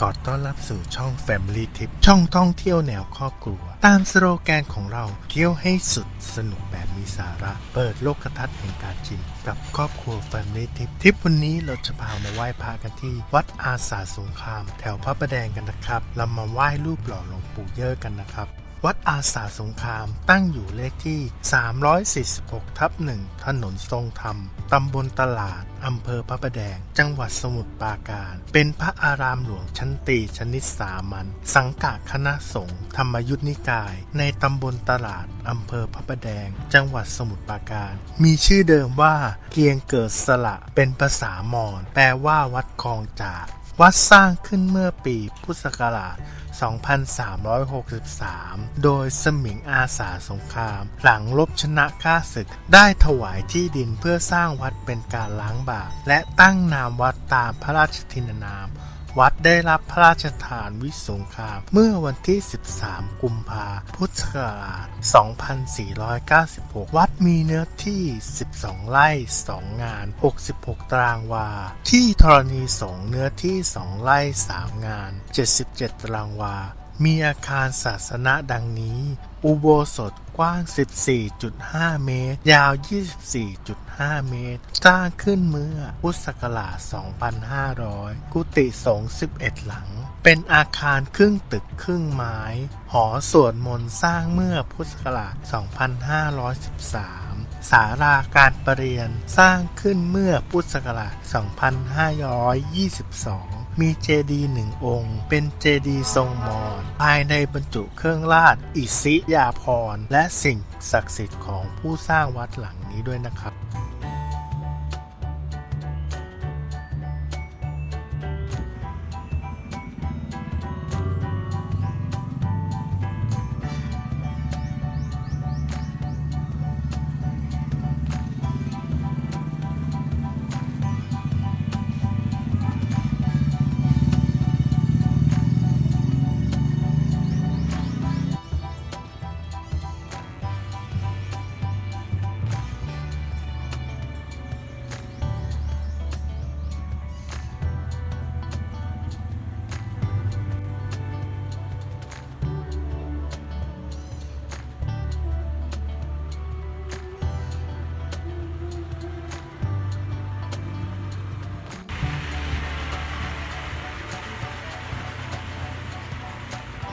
กอต้อนรับสู่ช่อง Family Tip ช่องท่องเที่ยวแนวครอบครัว ตามสโลแกนของเราเที่ยวให้สุดสนุกแบบมีสาระ เปิดโลกทัศน์แห่งการชิมกับครอบครัว Family Tip ทริปวันนี้เราจะพามาไหว้พระกันที่ วัดอาสาสงคราม แถวพระประแดงกันนะครับเรามาไหว้รูปหล่อหลวงปู่เยอะกันนะครับ วัดอาสาสงครามตั้งอยู่เลขที่ 346 ทับหนึ่งถนนทรงธรรม ตำบลตลาด อำเภอพระประแดง จังหวัดสมุทรปราการ เป็นพระอารามหลวงชั้นตีชนิดสามัญ สังกัดคณะสงฆ์ธรรมยุทธนิกาย ในตำบลตลาด อำเภอพระประแดง จังหวัดสมุทรปราการ มีชื่อเดิมว่า เกียงเกิดสละ เป็นภาษามอญ แปลว่าวัดคลองจาก วัดสร้างขึ้นเมื่อปีพุทธศักราช 2363 โดยสมิงอาสาสงคราม หลังลบชนะข้าศึก ได้ถวายที่ดินเพื่อสร้างวัดเป็นการล้างบาปและตั้งนามวัดตามพระราชทินนาม วัดได้รับพระราชทานวิสงคราม เมื่อวันที่ 13 กุมภาพุทธศักราช 2496 วัดมีเนื้อที่ 12 ไร่ 2 งาน 66 ตารางวา ที่ธรณีสงเนื้อที่ 2 ไร่ 3 งาน 77 ตารางวามีอาคารศาสนะดังนี้ อุโบสถกว้าง 14.5 เมตร ยาว 24.5 เมตร สร้างขึ้นเมื่อพุทธศักราช 2,500 กุฏิสงฆ์ 11 หลัง เป็นอาคารครึ่งตึกครึ่งไม้ หอสวดมนต์สร้างเมื่อพุทธศักราช 2513ศาลาการประเรียนสร้างขึ้นเมื่อพุทธศักราช 2522 มีเจดีย์หนึ่งองค์ เป็นเจดีย์ทรงมอ ภายในบรรจุเครื่องราชอิสิยาภรณ์และสิ่งศักดิ์สิทธิ์ของผู้สร้างวัดหลังนี้ด้วยนะครับ